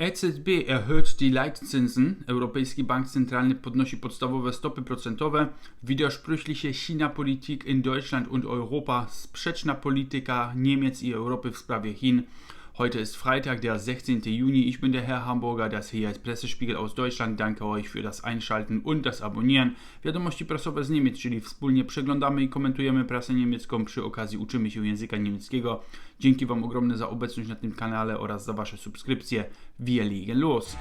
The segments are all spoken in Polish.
EZB erhöht die Leitzinsen. Europejski Bank Centralny podnosi podstawowe stopy procentowe. Widersprüchliche China-Politik in Deutschland und Europa. Sprzeczna polityka Niemiec i Europy w sprawie Chin. Heute ist Freitag, der 16. Juni. Ich bin der Herr Hamburger, das hier ist Pressespiegel aus Deutschland. Danke euch für das Einschalten und das Abonnieren. Wiadomości prasowe z Niemiec, czyli wspólnie przeglądamy i komentujemy prasę niemiecką. Przy okazji uczymy się języka niemieckiego. Dzięki Wam ogromne za obecność na tym kanale oraz za Wasze subskrypcje. Wir legen los!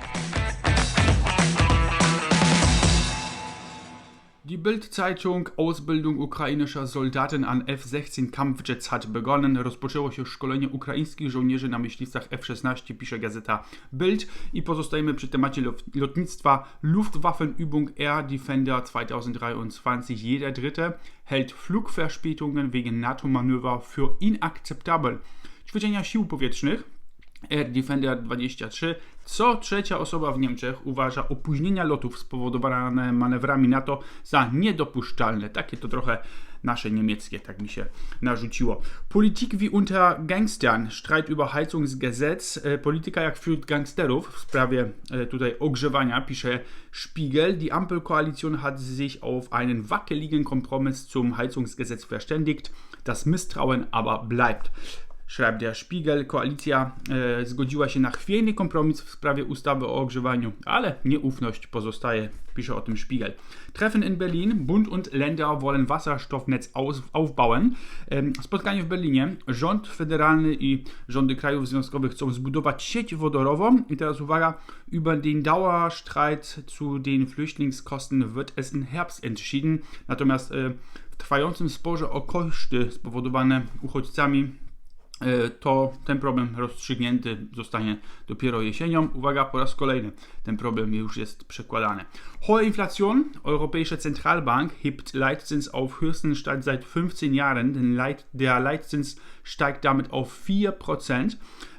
Die Bild-Zeitung Ausbildung ukrainischer Soldaten an F-16 Kampfjets hat begonnen. Rozpoczęło się szkolenie ukraińskich żołnierzy na myśliwcach F-16, pisze gazeta Bild. I pozostajemy przy temacie lotnictwa. Luftwaffenübung Air Defender 2023. Jeder Dritte hält Flugverspätungen wegen NATO-Manöver für inakzeptabel. Ćwiczenia sił powietrznych Air Defender 23. Co trzecia osoba w Niemczech uważa opóźnienia lotów spowodowane manewrami NATO za niedopuszczalne. Takie to trochę nasze niemieckie, tak mi się narzuciło. Politik wie unter Gangstern. Streit über Heizungsgesetz. E, polityka jak wśród gangsterów w sprawie e, tutaj ogrzewania, pisze Spiegel. Die Ampelkoalition hat sich auf einen wackeligen Kompromiss zum Heizungsgesetz verständigt. Das Misstrauen aber bleibt schreibt Spiegel. Koalicja e, zgodziła się na chwiejny kompromis w sprawie ustawy o ogrzewaniu, ale nieufność pozostaje, pisze o tym Spiegel. Treffen in Berlin. Bund und Länder wollen Wasserstoffnetz aus, aufbauen. E, spotkanie w Berlinie. Rząd federalny i rządy krajów związkowych chcą zbudować sieć wodorową. I teraz uwaga, über den Dauerstreit zu den Flüchtlingskosten wird es im Herbst entschieden. Natomiast e, w trwającym sporze o koszty spowodowane uchodźcami to ten problem rozstrzygnięty zostanie dopiero jesienią. Uwaga, po raz kolejny ten problem już jest przekładany. Hohe Inflation. Europäische Zentralbank hebt Leitzins auf höchsten Stand seit 15 Jahren. Der Leitzins steigt damit auf 4%.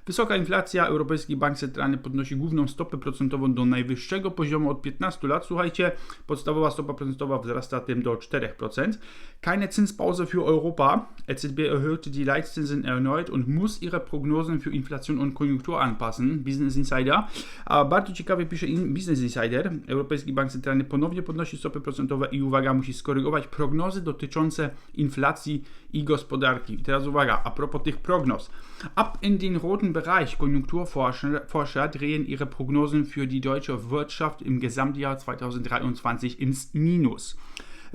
Wysoka inflacja, Europejski Bank Centralny podnosi główną stopę procentową do najwyższego poziomu od 15 lat. Słuchajcie, podstawowa stopa procentowa wzrasta tym do 4%. Keine Zinspause für Europa. EZB erhöhte die Leitzinsen erneut und muss ihre Prognosen für Inflation und Konjunktur anpassen. Business Insider. A bardzo ciekawie pisze Business Insider. Europejski Bank Centralny ponownie podnosi stopy procentowe i uwaga, musi skorygować prognozy dotyczące inflacji i gospodarki. I teraz uwaga, a propos tych prognoz. Ab in den roten Bereich. Konjunkturforscher drehen ihre Prognosen für die deutsche Wirtschaft im Gesamtjahr 2023 ins Minus.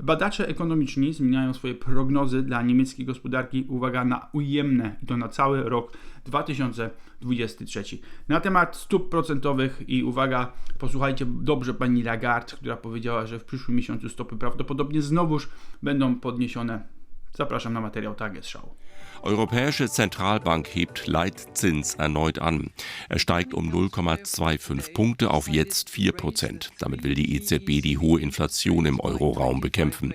Badacze ekonomiczni zmieniają swoje prognozy dla niemieckiej gospodarki, uwaga, na ujemne i to na cały rok 2023. Na temat stóp procentowych i uwaga, posłuchajcie dobrze pani Lagarde, która powiedziała, że w przyszłym miesiącu stopy prawdopodobnie znowuż będą podniesione. Zapraszam na materiał Tagesschau. Europäische Zentralbank hebt Leitzins erneut an. Er steigt um 0,25 Punkte auf jetzt 4 Prozent. Damit will die EZB die hohe Inflation im Euroraum bekämpfen.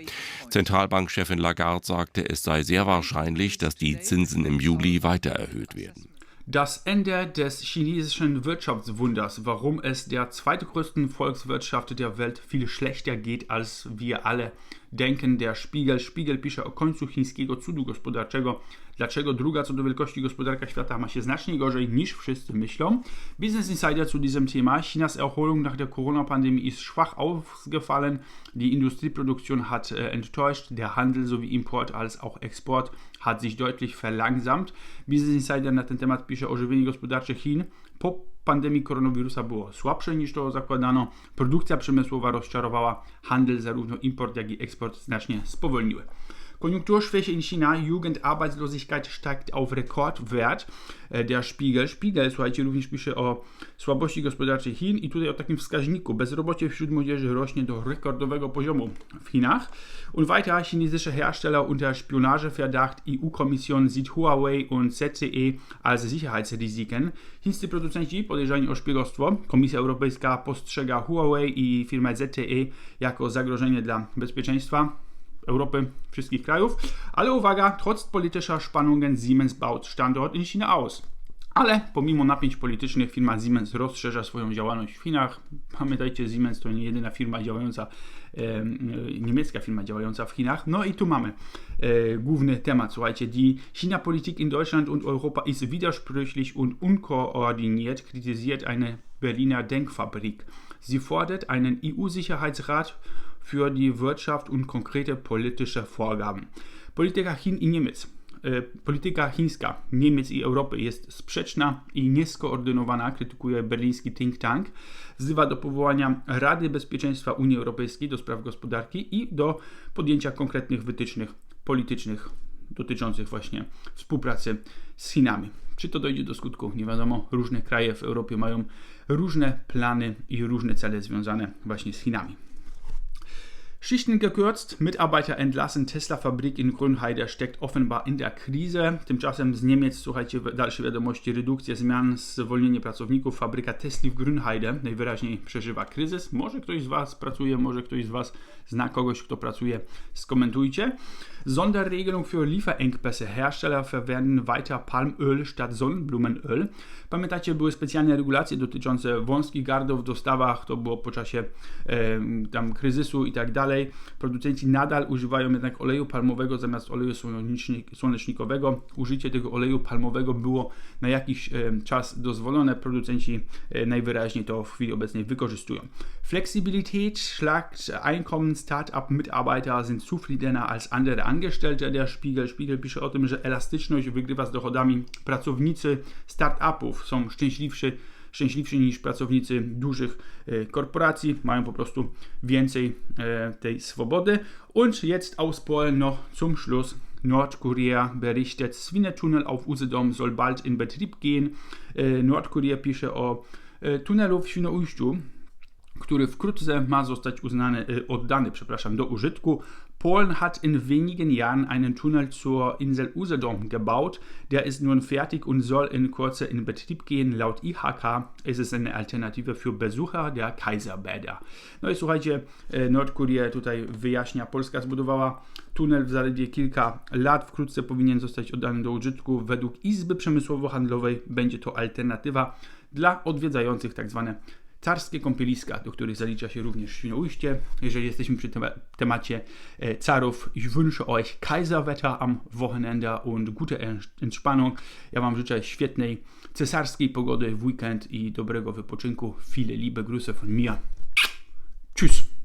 Zentralbankchefin Lagarde sagte, es sei sehr wahrscheinlich, dass die Zinsen im Juli weiter erhöht werden. Das Ende des chinesischen Wirtschaftswunders, warum es der zweitgrößten Volkswirtschaft der Welt viel schlechter geht, als wir alle denken. Der Spiegel, Spiegel pisze o końcu chińskiego cudu gospodarczego. Dlaczego druga co do wielkości gospodarka świata ma się znacznie gorzej niż wszyscy myślą? Business Insider zu diesem Thema. Chinas Erholung nach der Corona-Pandemie ist schwach ausgefallen. Die Industrieproduktion hat äh, enttäuscht. Der Handel sowie Import als auch Export hat sich deutlich verlangsamt. Business Insider na ten temat pisze ożywienie gospodarcze Chin po pandemii koronawirusa było słabsze niż to zakładano. Produkcja przemysłowa rozczarowała, handel, zarówno import, jak i eksport znacznie spowolniły. Konjunkturschwäche in China, Jugendarbeitslosigkeit steigt auf Rekordwert. E, der Spiegel. Spiegel, słuchajcie, również pisze o słabości gospodarczej Chin i tutaj o takim wskaźniku. Bezrobocie wśród młodzieży rośnie do rekordowego poziomu w Chinach. Und weiter, chinesische Hersteller unter Spionageverdacht. EU-Kommission sieht Huawei und ZTE als Sicherheitsrisiken. Chińscy producenci podejrzani o szpiegostwo. Komisja Europejska postrzega Huawei i firmę ZTE jako zagrożenie dla bezpieczeństwa. Europy, wszystkich krajów. Ale uwaga, trotz politischer Spannungen, Siemens baut Standort in China aus. Ale pomimo napięć politycznych firma Siemens rozszerza swoją działalność w Chinach. Pamiętajcie, Siemens to nie jedyna firma działająca, e, niemiecka firma działająca w Chinach. No i tu mamy e, główny Temat. Słuchajcie, die China-Politik in Deutschland und Europa ist widersprüchlich und unkoordiniert, kritisiert eine Berliner Denkfabrik. Sie fordert einen EU-Sicherheitsrat für die Wirtschaft und konkrete politische Vorgaben. Polityka Chin i Niemiec E, polityka chińska Niemiec i Europy jest sprzeczna i nieskoordynowana, krytykuje berliński think tank, wzywa do powołania Rady Bezpieczeństwa Unii Europejskiej do spraw gospodarki i do podjęcia konkretnych wytycznych politycznych dotyczących właśnie współpracy z Chinami. Czy to dojdzie do skutku? Nie wiadomo. Różne kraje w Europie mają różne plany i różne cele związane właśnie z Chinami. Schichten gekürzt, Mitarbeiter entlassen, Tesla-Fabrik in Grünheide steckt offenbar in der Krise. Tymczasem z Niemiec, słuchajcie, dalsze wiadomości, redukcja zmian, zwolnienie pracowników. Fabryka Tesla w Grünheide najwyraźniej przeżywa kryzys. Może ktoś z Was pracuje, może ktoś z Was zna kogoś, kto pracuje. Skomentujcie. Sonderregelung für Lieferengpässe. Hersteller verwenden weiter Palmöl statt Sonnenblumenöl. Pamiętacie, były specjalne regulacje dotyczące wąskich gardów w dostawach. To było po czasie e, tam kryzysu i tak dalej dalej. Producenci nadal używają jednak oleju palmowego zamiast oleju słonecznikowego. Użycie tego oleju palmowego było na jakiś e, czas dozwolone. Producenci e, najwyraźniej to w chwili obecnej wykorzystują. Flexibilität schlagt Einkommen Start-up-Mitarbeiter sind zufriedener als andere Angestellte. Der Spiegel. Spiegel pisze o tym, że elastyczność wygrywa z dochodami. Pracownicy start-upów są szczęśliwsi szczęśliwsi niż pracownicy dużych e, korporacji, mają po prostu więcej e, tej swobody. Und jetzt aus noch zum Schluss. Nordkorea berichtet, Swinetunnel auf Usedom soll bald in Betrieb gehen. E, Nordkorea pisze o tunelu w Świnoujściu, który wkrótce ma zostać uznany, oddany przepraszam, do użytku. Polen hat in wenigen Jahren einen Tunnel zur Insel Usedom gebaut. Der ist nun fertig und soll in Kürze in Betrieb gehen. Laut IHK ist es eine Alternative für Besucher der Kaiserbäder. No i słuchajcie, Nordkorea tutaj wyjaśnia, Polska zbudowała tunel w zaledwie kilka lat. Wkrótce powinien zostać oddany do użytku. Według Izby Przemysłowo-Handlowej będzie to alternatywa dla odwiedzających tzw. Carskie kąpieliska, do których zalicza się również Świnoujście. Jeżeli jesteśmy przy temacie e, carów, ich wünsche euch Kaiserwetter am Wochenende und gute Entspannung. Ja Wam życzę świetnej cesarskiej pogody w weekend i dobrego wypoczynku. Viele liebe Grüße von mir. Tschüss.